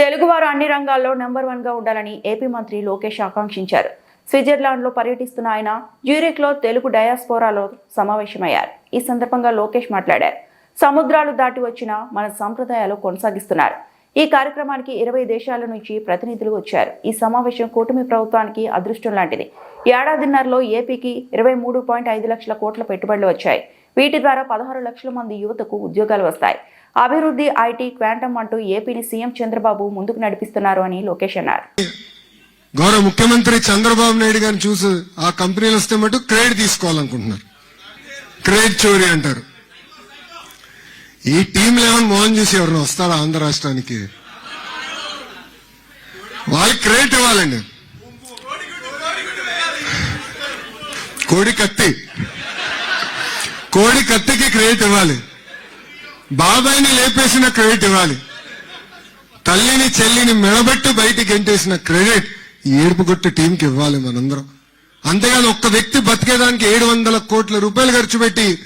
తెలుగువారు అన్ని రంగాల్లో నెంబర్ వన్గా ఉండాలని ఏపీ మంత్రి లోకేష్ ఆకాంక్షించారు. స్విట్జర్లాండ్లో పర్యటిస్తున్న ఆయన జ్యూరిక్లో తెలుగు డయాస్పోరాలో సమావేశమయ్యారు. ఈ సందర్భంగా లోకేష్ మాట్లాడారు. సముద్రాలు దాటి వచ్చిన మన సంప్రదాయాలు కొనసాగిస్తున్నారు. ఈ కార్యక్రమానికి ఇరవై దేశాల నుంచి ప్రతినిధులు వచ్చారు. ఈ సమావేశం కూటమి ప్రభుత్వానికి అదృష్టం లాంటిది. ఏడాదిన్నరలో ఏపీకి ఇరవై మూడు పాయింట్ ఐదు లక్షల కోట్ల పెట్టుబడులు వచ్చాయి. వీటి ద్వారా పదహారు లక్షల మంది యువతకు ఉద్యోగాలు వస్తాయి. అభివృద్ధి ఐటీ క్వాంటమ్ అంటూ ఏపీని సీఎం చంద్రబాబు ముందుకు నడిపిస్తున్నారు అని లోకేష్ అన్నారు. గౌరవ ముఖ్యమంత్రి చంద్రబాబు నాయుడు గారిని చూసి ఆ కంపెనీలు వస్తే మటు క్రెడిట్ తీసుకోవాలనుకుంటున్నారు. క్రెడిట్ చోరీ అంటారు. ఈ టీం లెవెన్ మోహన్ చూసి ఎవరైనా వస్తారా ఆంధ్ర రాష్ట్రానికి? వాళ్ళకి క్రెడిట్ ఇవ్వాలండి. కోడి కత్తి. కోడి కత్తికి క్రెడిట్ ఇవ్వాలి. బాబాయిని లేపేసిన క్రెడిట్ ఇవ్వాలి. తల్లిని చెల్లిని మెడబెట్టి బయటికి గెంటేసిన క్రెడిట్ ఈ టీంకి ఇవ్వాలి మనందరం. అంతేగాని ఒక్క వ్యక్తి బతికేదానికి ఏడు వందల కోట్ల రూపాయలు ఖర్చు పెట్టి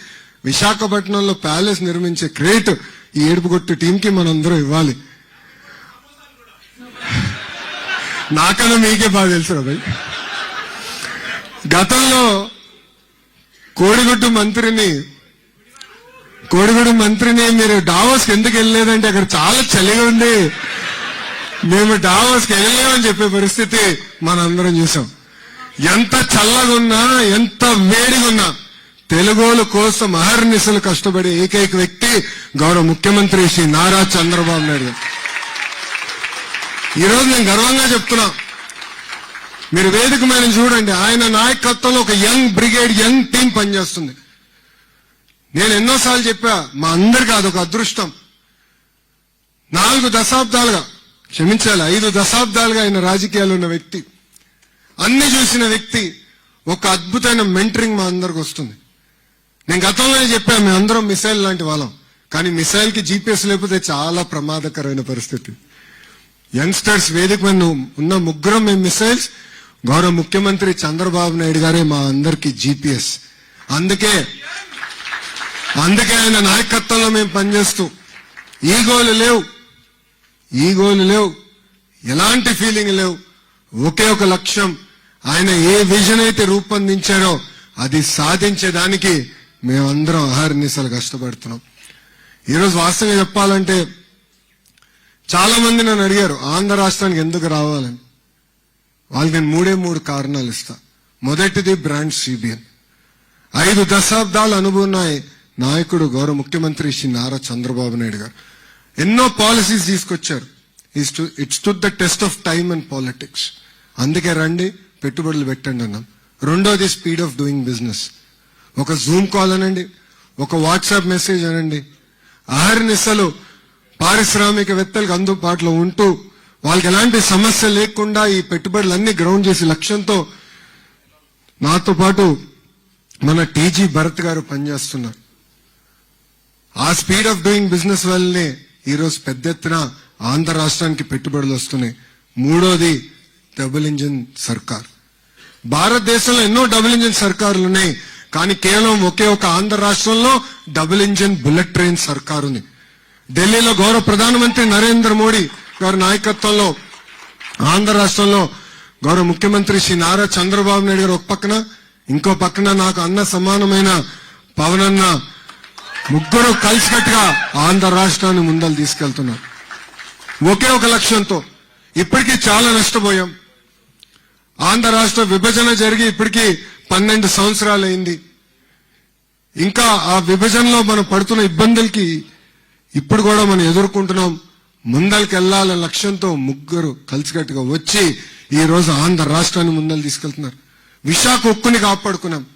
విశాఖపట్నంలో ప్యాలెస్ నిర్మించే క్రెడిట్ ఈ ఏడుపుగొట్టు టీంకి మనందరం ఇవ్వాలి. నాకన్నా మీకే బాగా తెలుసు భయ్ గతంలో కోడిగుడ్డు మంత్రిని కోడిగుడు మంత్రిని మీరు డావోస్ ఎందుకు వెళ్ళలేదంటే అక్కడ చాలా చలిగా ఉంది. మేము డావోస్కి వెళ్ళలేమని చెప్పే పరిస్థితి మనందరం చూసాం. ఎంత చల్లగా ఉన్నా ఎంత వేడిగా ఉన్నా తెలుగోల కోసం అహర్నిశలు కష్టపడే ఏకైక వ్యక్తి గౌరవ ముఖ్యమంత్రి శ్రీ నారా చంద్రబాబు నాయుడు ఈరోజు నేను గర్వంగా చెప్తున్నా. మీరు వేదిక మీద చూడండి ఆయన నాయకత్వంలో ఒక యంగ్ బ్రిగేడ్ యంగ్ టీం పనిచేస్తుంది. నేను ఎన్నోసార్లు చెప్పా మా అందరికి అదొక అదృష్టం. నాలుగు దశాబ్దాలుగా క్షమించాలి ఐదు దశాబ్దాలుగా ఆయన రాజకీయాలు ఉన్న వ్యక్తి. అన్ని చూసిన వ్యక్తి ఒక అద్భుతమైన మెంటరింగ్ మా అందరికి వస్తుంది. నేను గతంలోనే చెప్పా మేము అందరం మిసైల్ లాంటి వాళ్ళం. కానీ మిసైల్కి జీపీఎస్ లేకపోతే చాలా ప్రమాదకరమైన పరిస్థితి. యంగ్స్టర్స్ వేదిక మీద ఉన్న ముగ్గురం మేము మిసైల్స్. గౌరవ ముఖ్యమంత్రి చంద్రబాబు నాయుడు గారే మా అందరికి జీపీఎస్. అందుకే అందుకే ఆయన నాయకత్వంలో మేము పనిచేస్తూ ఈగోలు లేవు. ఈగోలు లేవు. ఎలాంటి ఫీలింగ్ లేవు. ఒకే ఒక లక్ష్యం. ఆయన ఏ విజన్ అయితే రూపొందించారో అది సాధించేదానికి మేమందరం అహర్నిశలు కష్టపడుతున్నాం. ఈరోజు వాస్తవంగా చెప్పాలంటే చాలా మంది నన్ను అడిగారు ఆంధ్ర రాష్ట్రానికి ఎందుకు రావాలని. వాళ్ళకి నేను మూడే మూడు కారణాలు ఇస్తా. మొదటిది బ్రాండ్ సిబిఎన్. ఐదు దశాబ్దాల అనుభవం నాయకుడు గౌరవ ముఖ్యమంత్రి శ్రీ నారా చంద్రబాబు నాయుడు గారు. ఎన్నో పాలసీస్ తీసుకొచ్చారు. It's to the test of time and politics అందుకే రండి పెట్టుబడులు పెట్టండి అన్నాం. రెండోది స్పీడ్ ఆఫ్ డూయింగ్ బిజినెస్ ఒక జూమ్ కాల్ అనండి ఒక వాట్సాప్ మెసేజ్ అనండి. అహర్నిశలు పారిశ్రామికవేత్తలకు అందుబాటులో ఉంటూ వాళ్ళకి ఎలాంటి సమస్య లేకుండా ఈ పెట్టుబడులన్నీ గ్రౌండ్ చేసి లక్ష్యంతో నాతో పాటు మన టీజీ భరత్ గారు పనిచేస్తున్నారు. ఆ స్పీడ్ ఆఫ్ డూయింగ్ బిజినెస్ వల్లనే ఈరోజు పెద్ద ఎత్తున ఆంధ్ర రాష్ట్రానికి పెట్టుబడులు వస్తున్నాయి. మూడోది డబుల్ ఇంజిన్ సర్కార్. భారతదేశంలో ఎన్నో డబుల్ ఇంజిన్ సర్కారులు ఉన్నాయి. కానీ కేవలం ఒకే ఒక ఆంధ్ర రాష్ట్రంలో డబుల్ ఇంజిన్ బుల్లెట్ ట్రైన్ సర్కార్ ఉంది. ఢిల్లీలో గౌరవ ప్రధానమంత్రి నరేంద్ర మోడీ గారి నాయకత్వంలో ఆంధ్ర రాష్ట్రంలో గౌరవ ముఖ్యమంత్రి శ్రీ నారా చంద్రబాబు నాయుడు గారు ఒక పక్కన ఇంకో పక్కన నాకు అన్న సమానమైన పవనన్న ముగ్గురు కలిసికట్టుగా ఆంధ్ర రాష్ట్రాన్ని ముందలు తీసుకెళ్తున్నారు. ఒకే ఒక లక్ష్యంతో ఇప్పటికీ చాలా నష్టపోయాం. ఆంధ్ర రాష్ట్ర విభజన జరిగి ఇప్పటికీ పన్నెండు సంవత్సరాలు అయింది ఇంకా ఆ విభజనలో మనం పడుతున్న ఇబ్బందులకి ఇప్పుడు కూడా మనం ఎదుర్కొంటున్నాం. ముందరికి లక్ష్యంతో ముగ్గురు కలిసికట్టుగా వచ్చి ఈ రోజు ఆంధ్ర రాష్ట్రాన్ని ముందలు తీసుకెళ్తున్నారు. విశాఖ ఉక్కుని కాపాడుకున్నాం.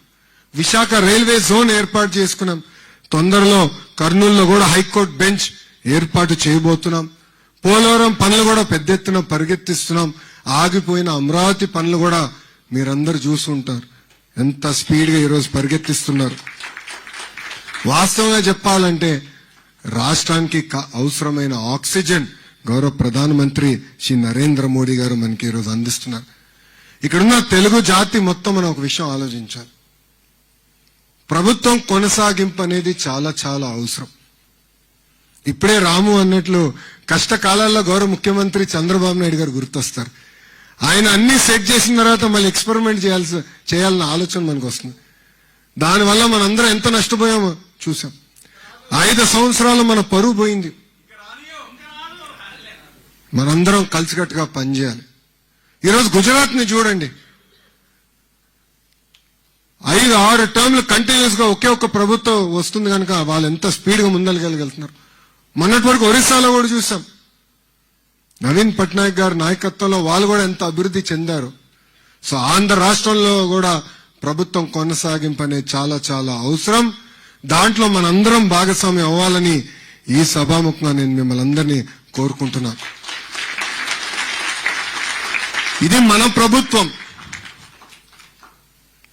విశాఖ రైల్వే జోన్ ఏర్పాటు చేసుకున్నాం. తొందరలో కర్నూలులో కూడా హైకోర్టు బెంచ్ ఏర్పాటు చేయబోతున్నాం. పోలవరం పనులు కూడా పెద్ద ఎత్తున పరిగెత్తిస్తున్నాం. ఆగిపోయిన అమరావతి పనులు కూడా మీరందరూ చూసుంటారు ఎంత స్పీడ్గా ఈరోజు పరిగెత్తిస్తున్నారు. వాస్తవంగా చెప్పాలంటే రాష్ట్రానికి క- అవసరమైన ఆక్సిజన్ గౌరవ ప్రధానమంత్రి శ్రీ నరేంద్ర మోడీ గారు మనకి ఈరోజు అందిస్తున్నారు. ఇక్కడున్న తెలుగు జాతి మొత్తం మనం ఒక విషయం ఆలోచించాలి. ప్రభుత్వం కొనసాగింపు అనేది చాలా చాలా అవసరం. ఇప్పుడే రాము అన్నట్లు కష్టకాలాల్లో గౌరవ ముఖ్యమంత్రి చంద్రబాబు నాయుడు గారు గుర్తొస్తారు. ఆయన అన్ని సెట్ చేసిన తర్వాత మళ్ళీ ఎక్స్పెరిమెంట్ చేయాల్సి చేయాలన్న ఆలోచన మనకు వస్తుంది. దానివల్ల మనందరం ఎంత నష్టపోయామో చూసాం ఐదు సంవత్సరాలు మన పరువు పోయింది. మనందరం కలిసికట్టుగా పనిచేయాలి. ఈరోజు గుజరాత్ని చూడండి. ఐదు ఆరు టర్మ్లు కంటిన్యూస్గా ఒకే ఒక్క ప్రభుత్వం వస్తుంది కనుక వాళ్ళు ఎంత స్పీడ్గా ముందరగలుగుతున్నారు మొన్నటి వరకు ఒరిస్సాలో కూడా చూసాం. నవీన్ పట్నాయక్ గారి నాయకత్వంలో వాళ్ళు కూడా ఎంత అభివృద్ధి చెందారు. సో ఆంధ్ర రాష్ట్రంలో కూడా ప్రభుత్వం కొనసాగింపు అనేది చాలా చాలా అవసరం. దాంట్లో మనందరం భాగస్వామ్యం అవ్వాలని ఈ సభాముఖంగా నేను మిమ్మల్ని అందరినీ కోరుకుంటున్నాను. ఇది మన ప్రభుత్వం.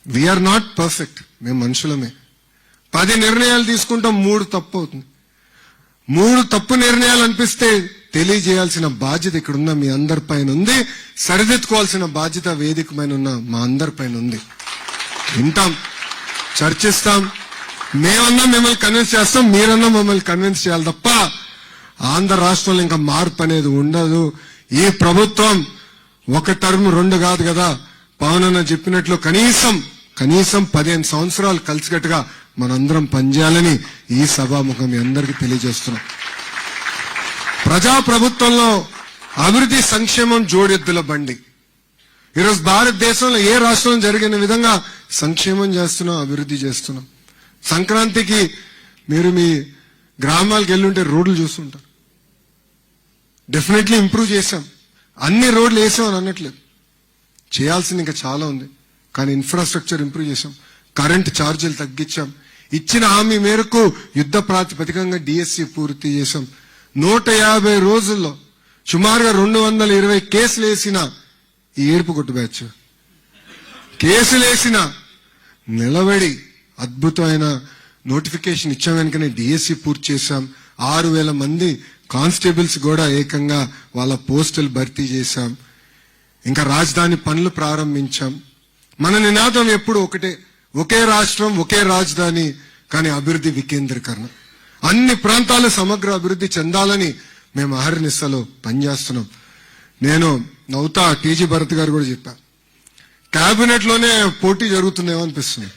వీఆర్ నాట్ పర్ఫెక్ట్ మేము మనుషులమే. పది నిర్ణయాలు తీసుకుంటాం మూడు తప్పు అవుతుంది. మూడు తప్పు నిర్ణయాలు అనిపిస్తే తెలియజేయాల్సిన బాధ్యత ఇక్కడ ఉన్న మీ అందరి పైన ఉంది. సరిదిద్దుకోవాల్సిన బాధ్యత వేదిక పైన ఉన్న మా అందరి పైన ఉంది. వింటాం చర్చిస్తాం. మేమన్నా మిమ్మల్ని కన్విన్స్ చేస్తాం మీరన్నా మమ్మల్ని కన్విన్స్ చేయాలి తప్ప ఆంధ్ర రాష్ట్రంలో ఇంకా మార్పు అనేది ఉండదు. ఈ ప్రభుత్వం ఒక టర్మ్ రెండు కాదు కదా. పవన్ అన్న చెప్పినట్లు కనీసం కనీసం పదిహేను సంవత్సరాలు కలిసికట్టుగా మనందరం పనిచేయాలని ఈ సభాముఖం మీ అందరికీ తెలియజేస్తున్నాం. ప్రజా ప్రభుత్వంలో అభివృద్ధి సంక్షేమం జోడెద్దుల బండి. ఈరోజు భారతదేశంలో ఏ రాష్ట్రం జరిగిన విధంగా సంక్షేమం చేస్తున్నాం అభివృద్ధి చేస్తున్నాం? సంక్రాంతికి మీరు మీ గ్రామాలకు వెళ్ళుంటే రోడ్లు చూస్తుంటారు. డెఫినెట్లీ ఇంప్రూవ్ చేశాం. అన్ని రోడ్లు వేసాం అని అనట్లేదు చేయాల్సింది ఇంకా చాలా ఉంది. కానీ ఇన్ఫ్రాస్ట్రక్చర్ ఇంప్రూవ్ చేసాం కరెంట్ ఛార్జీలు తగ్గించాం. ఇచ్చిన హామీ మేరకు యుద్ధ ప్రాతిపదికంగా డిఎస్సి పూర్తి చేశాం. నూట యాభై రోజుల్లో సుమారుగా రెండు వందల ఇరవై కేసులు వేసిన ఈ ఏడుపు కొట్టు బ్యాచ్. కేసులు వేసిన నిలబడి అద్భుతమైన నోటిఫికేషన్ ఇచ్చాం వెనుకనే డిఎస్సి పూర్తి చేశాం. ఆరు వేల మంది కానిస్టేబుల్స్ కూడా ఏకంగా వాళ్ళ పోస్టులు భర్తీ చేశాం. ఇంకా రాజధాని పనులు ప్రారంభించాం. మన నినాదం ఎప్పుడు ఒకటే ఒకే రాష్ట్రం ఒకే రాజధాని కానీ అభివృద్ధి వికేంద్రీకరణ. అన్ని ప్రాంతాలు సమగ్ర అభివృద్ధి చెందాలని మేము అహర్నిస్సలో పనిచేస్తున్నాం. నేను నౌతా టీజీ భరత్ గారు కూడా చెప్పా. క్యాబినెట్లోనే పోటీ జరుగుతుందేమో అనిపిస్తుంది.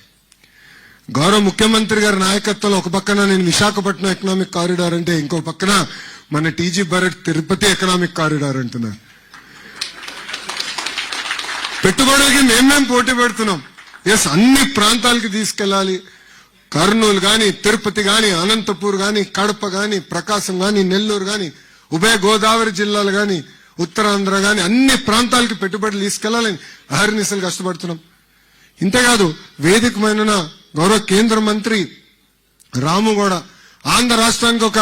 గౌరవ ముఖ్యమంత్రి గారి నాయకత్వంలో ఒక పక్కన నేను విశాఖపట్నం ఎకనామిక్ కారిడార్ అంటే ఇంకో పక్కన మన TG Bharat Tirupati economic corridor అంటున్నారు. పెట్టుబడులకి మేమేం పోటీ పెడుతున్నాం? ఎస్ అన్ని ప్రాంతాలకి తీసుకెళ్ళాలి. కర్నూలు కానీ తిరుపతి కానీ అనంతపూర్ కానీ కడప కానీ ప్రకాశం కానీ నెల్లూరు కానీ ఉభయ గోదావరి జిల్లాలు కానీ ఉత్తరాంధ్ర కానీ అన్ని ప్రాంతాలకి పెట్టుబడులు తీసుకెళ్ళాలని అహర్నిశలు కష్టపడుతున్నాం. ఇంతేకాదు వేదికమైన గౌరవ కేంద్ర మంత్రి రాము కూడా ఆంధ్ర రాష్ట్రానికి ఒక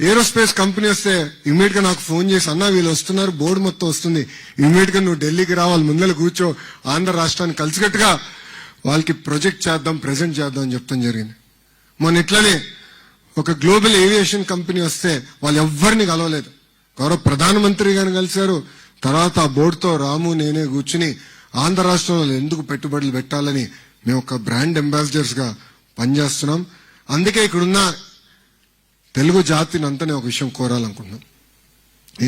ఏరోస్పేస్ కంపెనీ వస్తే ఇమీడియట్గా నాకు ఫోన్ చేసి అన్నా వీళ్ళు వస్తున్నారు బోర్డు మొత్తం వస్తుంది. ఇమీడియట్గా నువ్వు ఢిల్లీకి రావాలి ముందర కూర్చో ఆంధ్ర రాష్ట్రాన్ని కలిసికట్టుగా వాళ్ళకి ప్రొజెక్ట్ చేద్దాం ప్రెజెంట్ చేద్దాం అని చెప్తాం జరిగింది. మొన్న ఇట్లనే ఒక గ్లోబల్ ఏవియేషన్ కంపెనీ వస్తే వాళ్ళు ఎవ్వరిని కలవలేదు. గౌరవ ప్రధానమంత్రి గారిని కలిశారు. తర్వాత ఆ బోర్డుతో రాము నేనే కూర్చుని ఆంధ్ర రాష్ట్రంలో ఎందుకు పెట్టుబడులు పెట్టాలని మేము ఒక బ్రాండ్ అంబాసిడర్స్గా పనిచేస్తున్నాం. అందుకే ఇక్కడున్న తెలుగు జాతిని అంతనే ఒక విషయం కోరాలనుకుంటున్నాం.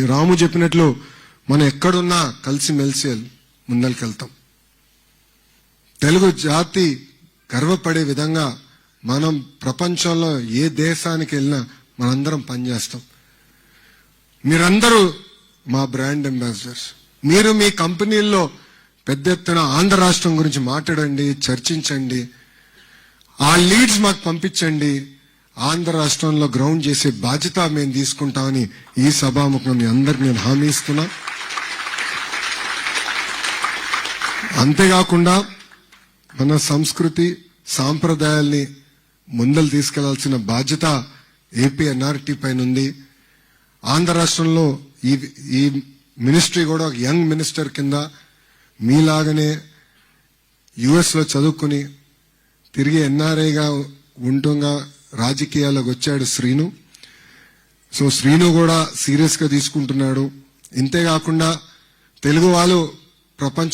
ఈ రాము చెప్పినట్లు మనం ఎక్కడున్నా కలిసి మెలిసి ముందరికెళ్తాం. తెలుగు జాతి గర్వపడే విధంగా మనం ప్రపంచంలో ఏ దేశానికి వెళ్ళినా మనందరం పనిచేస్తాం. మీరందరూ మా బ్రాండ్ అంబాసిడర్స్. మీరు మీ కంపెనీల్లో పెద్ద ఎత్తున ఆంధ్ర రాష్ట్రం గురించి మాట్లాడండి చర్చించండి. ఆ లీడ్స్ మాకు పంపించండి. ఆంధ్ర రాష్ట్రంలో గ్రౌండ్ చేసే బాధ్యత మేము తీసుకుంటామని ఈ సభాముఖం మీ అందరికి నేను హామీ ఇస్తున్నా. అంతేకాకుండా మన సంస్కృతి సాంప్రదాయాల్ని ముందలు తీసుకెళ్ళాల్సిన బాధ్యత ఏపీ ఎన్ఆర్టీ పైన ఉంది ఆంధ్ర రాష్ట్రంలో ఈ ఈ మినిస్ట్రీ కూడా ఒక యంగ్ మినిస్టర్ కింద మీలాగనే యుఎస్లో చదువుకుని తిరిగి ఎన్ఆర్ఐగా ఉంటుంగా రాజకీయాలకు వచ్చాడు శ్రీను. సో శ్రీను కూడా సీరియస్గా తీసుకుంటున్నాడు. ఇంతేకాకుండా తెలుగు వాళ్ళు ప్రపంచ